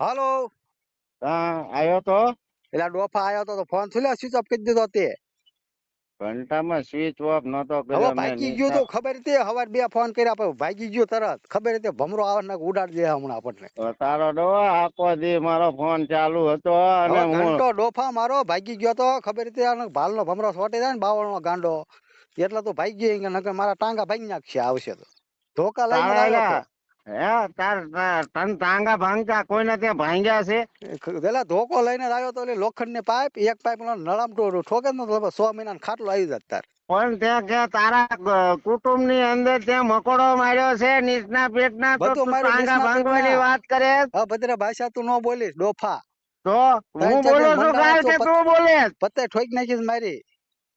હાલો. હા આવ્યો તો. પેલા ડોફા આવ્યો તો ફોન થયો સ્વિચ ઓફ કરી દીધો તે. ઘંટામાં સ્વિચ ઓફ નતો કર્યો ભાગી ગયો તો ખબર તે હવાર બે ફોન કર્યા પણ ભાગી ગયો તરત. ખબર તે ભમરો આવે ને ઉડાડી દે હમણાં આપણને. તારો ડો આખો દી મારો ફોન ચાલુ હતો અને ઘંટો ડોફા મારો ભાગી ગયો તો ખબર તે ભાલનો ભમરો છોટી જાય ને બાવળનો ગાંડો. એટલે તો ભાગી ગયો કે નકર મારા ટાંગા ભાગી નાખશે આવશે તો. ધોકા લઈને આવ્યો હે તાર તાર- તન ટાંગા ભાંગતા કોઈને ત્યાં ભાંગ્યા છે? પેલા ધોકો લઈને આવ્યો તો એટલે લોખંડની પાઇપ એક પાઇપ નળામ ઠોકે ને સો મહિના ખાટલો આવી જાય તાર. પણ ત્યાં કે તારા કુટુંબની અંદર ત્યાં મકોડો માર્યો છે નીચના પેટના તો બધું તું માર્યું ટાંગા નીચના ભાંગવાની વાત કરે અભદ્ર ભાષા તું ન બોલીશ ડોફા. તો હું બોલું છું કાલ કે તું બોલે? પત્તે ઠોકી નાખીશ મારી.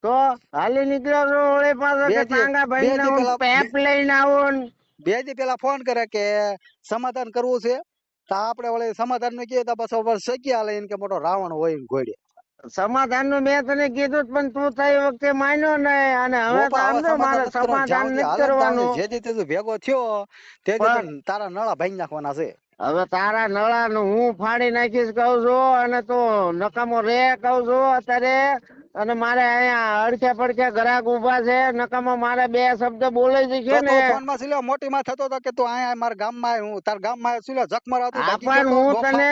તો હાલી નીકળ્યો છો ઓળે હું પેલા- પેપ લઈને આવું બે દી પેલા ફોન કરે કે સમાધાન કરવું છે? તો આપણે વળી સમાધાનનું કહીએ તો બસ ઉપર સગી લઈને કે મોટો રાવણ હોય ઘોડે. સમાધાનનું મેં તને કીધું પણ તું થઈ વખતે માન્યો નહીં. અને હવે તો હવે મારે સમાધાન નથી કરવાનું. જે તું ભેગો થયો તે તારા નળા ભાઈ નાખવાના છે. હવે તારા નળા નું હું ફાડી નાખીશ કઉ છું અને તું નકામો રે કઉ છું અત્યારે. અને મારે અહીંયા અડખે પડખે ગ્રાહક ઊભા છે નકામાં મારે બે શબ્દ બોલે જ છે ને ફોનમાં સિલો મોટી માં થતો હતો કે તું અહીંયા મારા ગામમાં હું ગામમાં સિલ્યો જખમર આવતું આ ભાગી પણ ગયો તો હું. તને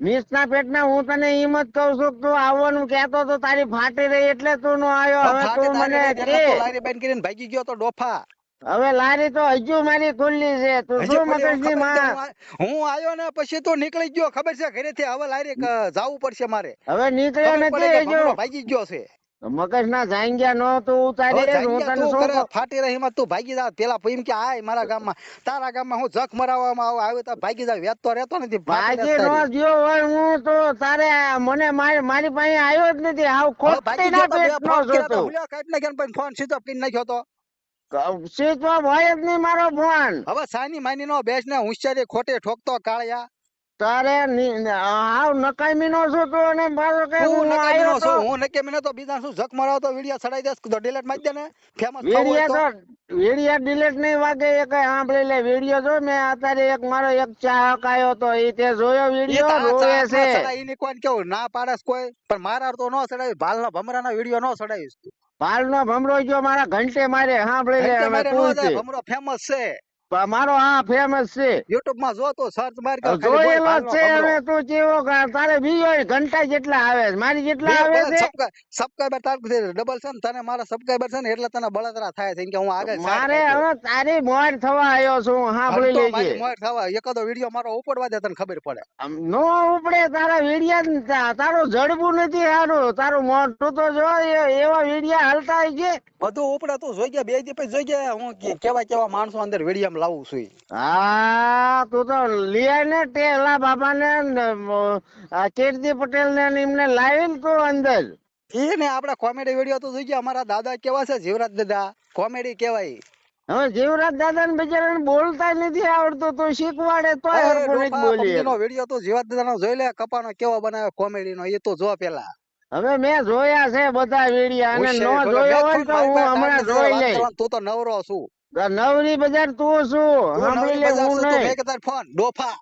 નીચના પેટના હું તને એમ જ કઉ છું કે તું આવવાનું કહેતો તો તારી ફાટી રહી એટલે તું નો આવ્યો હવે હવે તું મને કે લારી બેન કરીને ભાગી ગયો તો ડોફા. હવે લારી તો હજુ મારી ખુલ્લી છે. તું શું મગજની માં? હું આવ્યો ને પછી તો નીકળી ગયો. ખબર છે? ઘરેથી હવે લારી જવું પડશે મારે. હવે નીકળ્યો નથી હજુ. ભાગી ગયો છે. મગજ ના જાંગ્યા નો તું ઉતારી હું તને શું ફાટી રહી માં તું ભાગી જા. પેલા એમ કે આય મારા ગામમાં તારા ગામમાં હું જખ મરાવવામાં આવું આવ્યો તો ભાગી જા. વેચતો રહેતો નથી. ભાગી નો. ગયો હોય હું તો તારે મને મારી મારી પાસે આવ્યો જ નથી. આવ ખોટી ના તો પેટ નો તો જોતો કાઢી નાખ્યો પછી ફોન સીધો ઓફ નાખ્યો તો? સ્વિચ હોય જ નહીં મારો ફોન હવે સાની માની નો બેસ ને હોશિયારી ખોટે ઠોકતો કાળિયા. તારે હાવ નકામી નો છું તું અને પાછો કે હું હું નકામી નો તો. છું હું નકે મને તો બીજા શું વિડિયો દેસ તો ડિલીટ મારી દે ને ફેમસ થવું તો. તો ડિલીટ નહીં વાગે એ કઈ સાંભળી લે. વિડિયો જો મેં અત્યારે એક મારો એક ચાહક આવ્યો તો એ તે જોયો વીડિયો વિડિયો રોવે છે. કેવું ના પાડસ કોઈ. પણ મારા તો નો ચડાવી ભાલના ભમરાના વિડિયો નો ચડાવીશ તું. પાલ નો ભમરો જો મારા ઘંટે મારે સાંભળી લે હવે તું ભમરો ફેમસ છે. મારો હા ફેમસ છે. યુટ્યુબમાં જોતો સર્ચ માર કે જોયેલો છે અને તું જેવો તારે બીજો ઘંટા જેટલા આવે છે મારી જેટલા આવે છે. સબસ્ક્રાઇબર તાર ડબલ છે ને તને મારા સબસ્ક્રાઇબર છે ને એટલે તને બળતરા થાય છે કે હું આગળ મારે હવે તારી મોર થવા આવ્યો છું સાંભળી લેજે. મોર થવા એકાદો વિડિયો મારો ઉપડવા દે તને ખબર પડે. નો ઉપડે તારા વિડિયા તારું જડબું નથી સારું તારું મોઢું તો જો એવા વિડિયા હાલતા છે. બધું ઉપડે તું જોઈ ગયા બે દી પછી જોઈ ગયા હું કેવા કેવા માણસો અંદર વીડિયો લાવું છું. હા તું તો લિયા ને ટેલા બાબા ને કીર્તિ પટેલ ને એમને લાવી તું અંદર. એ ને આપડા કોમેડી વીડિયો તો જોઈ ગયા અમારા દાદા કેવા છે? જીવરાજ દાદા. કોમેડી કેવાય હવે જીવરાજ દાદા ને બિચારા બોલતા નથી આવડતું તું શીખવાડે તો બોલી વીડિયો તો જીવરાજ દાદા નો જોઈ લે કપાનો કેવો બનાવે કોમેડી નો એ તો જો પેલા. હવે મેં જોયા છે બધા વિડિયા અને નો જોયો હોય તો હું હમણાં જોઈ લઈશ. તું તો નવરો છું. નવરી બજાર તું શું? તું સાંભળી લે હું છું, નહીં. ફોન ડોફા.